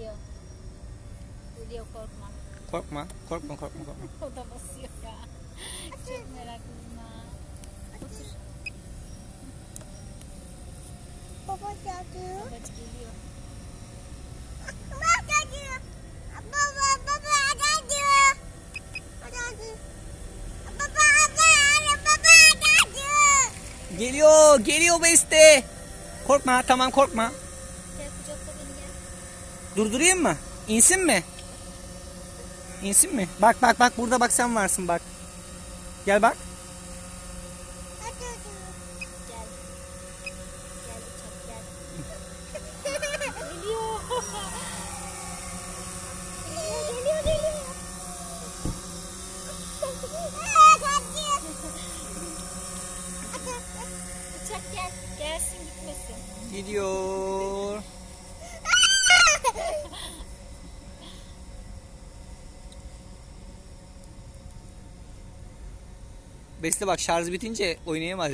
Geliyor. Geliyor korkma. Korkma. Korkma korkma korkma. O da basıyor ya. Çok meraklıyım ha. Otur. Baba geldi. Babacık geliyor. Baba geldi. Baba baba. Geldi. Baba baba baba geldi. Geliyor. Geliyor Beste. Korkma tamam korkma. Gel kucakla beni gel. Durdurayım mı? İnsin mi? İnsin mi? Bak bak bak burada bak sen varsın bak. Gel bak. Uçak gel. Gelsin gitmesin. Gidiyor. Beste bak şarj bitince oynayamaz.